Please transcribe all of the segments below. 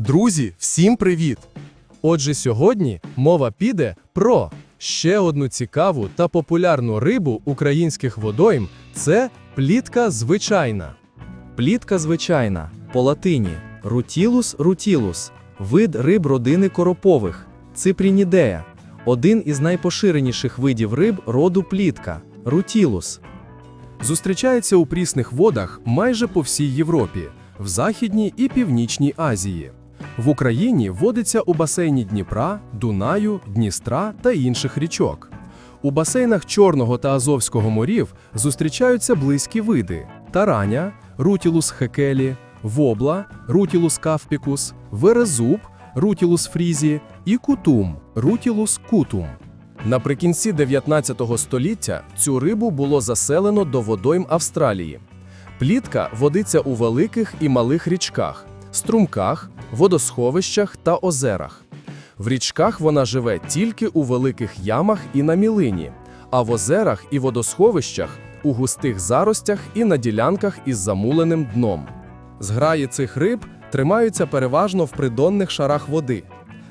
Друзі, всім привіт! Отже, сьогодні мова піде про ще одну цікаву та популярну рибу українських водойм це плітка звичайна. Плітка звичайна, по латині Rutilus rutilus, вид риб родини коропових, ципрінідея, один із найпоширеніших видів риб роду плітка Rutilus. Зустрічається у прісних водах майже по всій Європі, в Західній і Північній Азії. В Україні водиться у басейні Дніпра, Дунаю, Дністра та інших річок. У басейнах Чорного та Азовського морів зустрічаються близькі види: тараня, рутілус хекелі, вобла, рутілус кавпікус, верезуб, рутілус фрізі і кутум, рутілус кутум. Наприкінці 19 століття цю рибу було заселено до водойм Австралії. Плітка водиться у великих і малих річках, струмках, водосховищах та озерах. В річках вона живе тільки у великих ямах і на мілині, а в озерах і водосховищах у густих заростях і на ділянках із замуленим дном. Зграї цих риб тримаються переважно в придонних шарах води.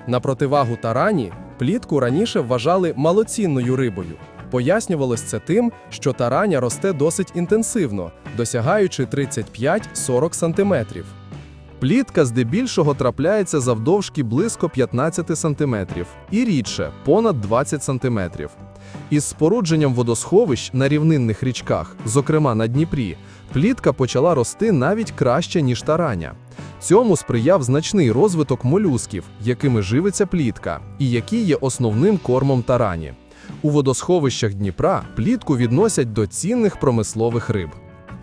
На противагу тарані плітку раніше вважали малоцінною рибою. Пояснювалось це тим, що тараня росте досить інтенсивно, досягаючи 35-40 см. Плітка здебільшого трапляється завдовжки близько 15 см і рідше понад 20 см. Із спорудженням водосховищ на рівнинних річках, зокрема на Дніпрі, плітка почала рости навіть краще, ніж тараня. Цьому сприяв значний розвиток молюсків, якими живиться плітка, і які є основним кормом тарані. У водосховищах Дніпра плітку відносять до цінних промислових риб.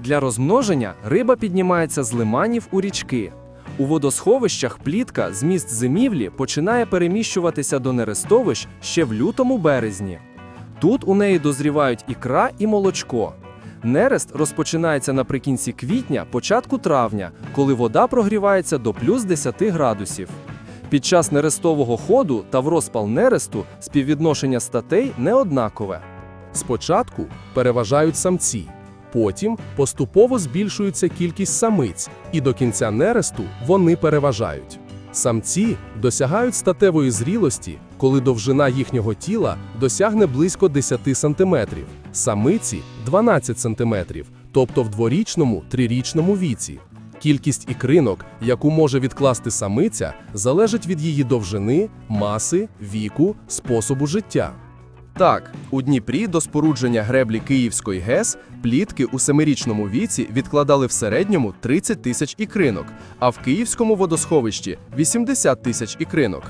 Для розмноження риба піднімається з лиманів у річки. У водосховищах плітка з місць зимівлі починає переміщуватися до нерестовищ ще в лютому березні. Тут у неї дозрівають ікра і молочко. Нерест розпочинається наприкінці квітня, початку травня, коли вода прогрівається до плюс 10 градусів. Під час нерестового ходу та в розпал нересту співвідношення статей неоднакове. Спочатку переважають самці, потім поступово збільшується кількість самиць, і до кінця нересту вони переважають. Самці досягають статевої зрілості, коли довжина їхнього тіла досягне близько 10 см, самиці 12 см, тобто в дворічному трирічному віці. Кількість ікринок, яку може відкласти самиця, залежить від її довжини, маси, віку, способу життя. Так, у Дніпрі до спорудження греблі Київської ГЕС плітки у семирічному віці відкладали в середньому 30 тисяч ікринок, а в Київському водосховищі 80 тисяч ікринок.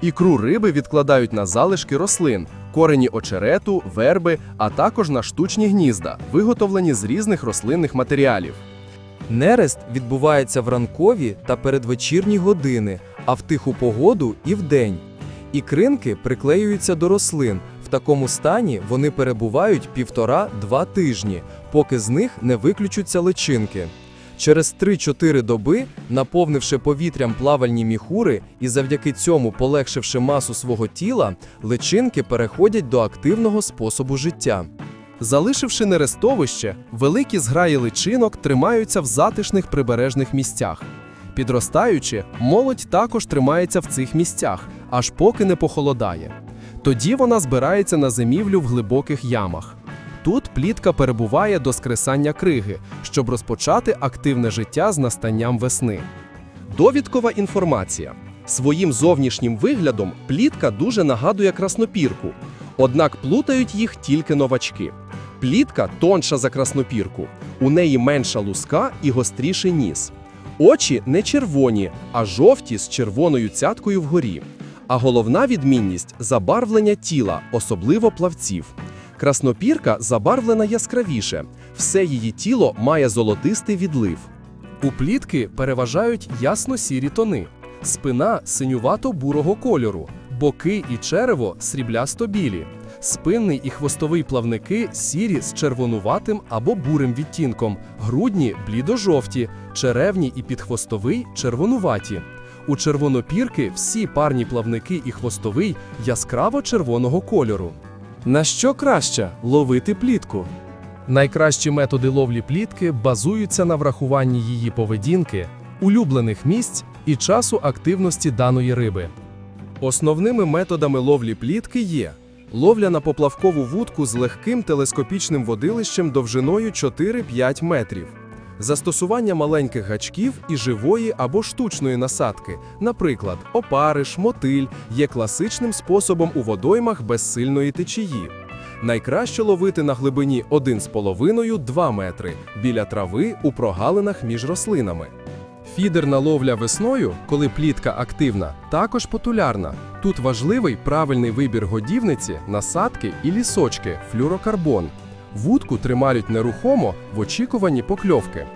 Ікру риби відкладають на залишки рослин, корені очерету, верби, а також на штучні гнізда, виготовлені з різних рослинних матеріалів. Нерест відбувається в ранкові та передвечірні години, а в тиху погоду і вдень. Ікринки приклеюються до рослин. Такому стані вони перебувають півтора-два тижні, поки з них не виключаться личинки. Через 3-4 доби, наповнивши повітрям плавальні міхури і завдяки цьому полегшивши масу свого тіла, личинки переходять до активного способу життя. Залишивши нерестовище, великі зграї личинок тримаються в затишних прибережних місцях. Підростаючи, молодь також тримається в цих місцях, аж поки не похолодає. Тоді вона збирається на зимівлю в глибоких ямах. Тут плітка перебуває до скресання криги, щоб розпочати активне життя з настанням весни. Довідкова інформація. Своїм зовнішнім виглядом плітка дуже нагадує краснопірку, однак плутають їх тільки новачки. Плітка тонша за краснопірку, у неї менша луска і гостріший ніс. Очі не червоні, а жовті з червоною цяткою вгорі. А головна відмінність забарвлення тіла, особливо плавців. Краснопірка забарвлена яскравіше, все її тіло має золотистий відлив. У плітки переважають ясно-сірі тони, спина синювато-бурого кольору, боки і черево сріблясто-білі, спинний і хвостовий плавники сірі з червонуватим або бурим відтінком, грудні блідо-жовті, черевні і підхвостовий червонуваті. У червонопірки всі парні плавники і хвостовий яскраво червоного кольору. На що краще ловити плітку? Найкращі методи ловлі плітки базуються на врахуванні її поведінки, улюблених місць і часу активності даної риби. Основними методами ловлі плітки є ловля на поплавкову вудку з легким телескопічним водилищем довжиною 4-5 метрів, застосування маленьких гачків і живої або штучної насадки, наприклад, опариш, мотиль, є класичним способом у водоймах без сильної течії. Найкраще ловити на глибині 1,5-2 метри біля трави у прогалинах між рослинами. Фідерна ловля весною, коли плітка активна, також потулярна. Тут важливий правильний вибір годівниці, насадки і лісочки, флюрокарбон. Вудку тримають нерухомо в очікуванні покльовки.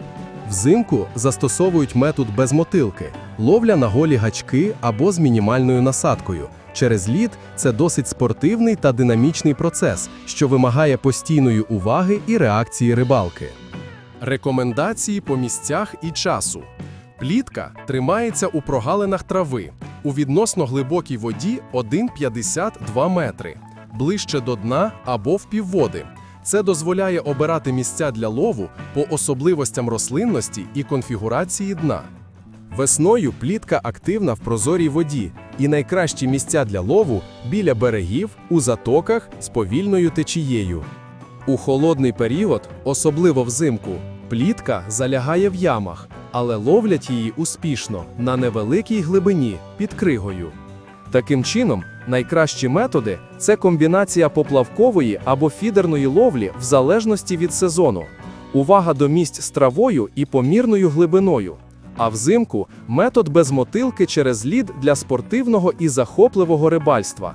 Взимку застосовують метод без мотилки, ловля на голі гачки або з мінімальною насадкою. Через лід це досить спортивний та динамічний процес, що вимагає постійної уваги і реакції рибалки. Рекомендації по місцях і часу. Плітка тримається у прогалинах трави. У відносно глибокій воді 1,52 метри, ближче до дна або в півводи. Це дозволяє обирати місця для лову по особливостям рослинності і конфігурації дна. Весною плітка активна в прозорій воді, і найкращі місця для лову біля берегів, у затоках з повільною течією. У холодний період, особливо взимку, плітка залягає в ямах, але ловлять її успішно на невеликій глибині під кригою. Таким чином, найкращі методи це комбінація поплавкової або фідерної ловлі в залежності від сезону, увага до місць з травою і помірною глибиною. А взимку метод без мотилки через лід для спортивного і захопливого рибальства.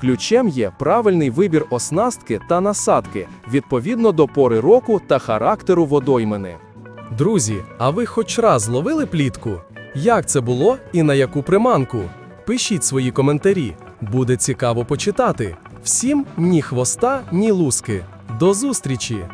Ключем є правильний вибір оснастки та насадки відповідно до пори року та характеру водоймини. Друзі, а ви хоч раз ловили плітку? Як це було і на яку приманку? Пишіть свої коментарі, буде цікаво почитати. Всім ні хвоста, ні луски. До зустрічі!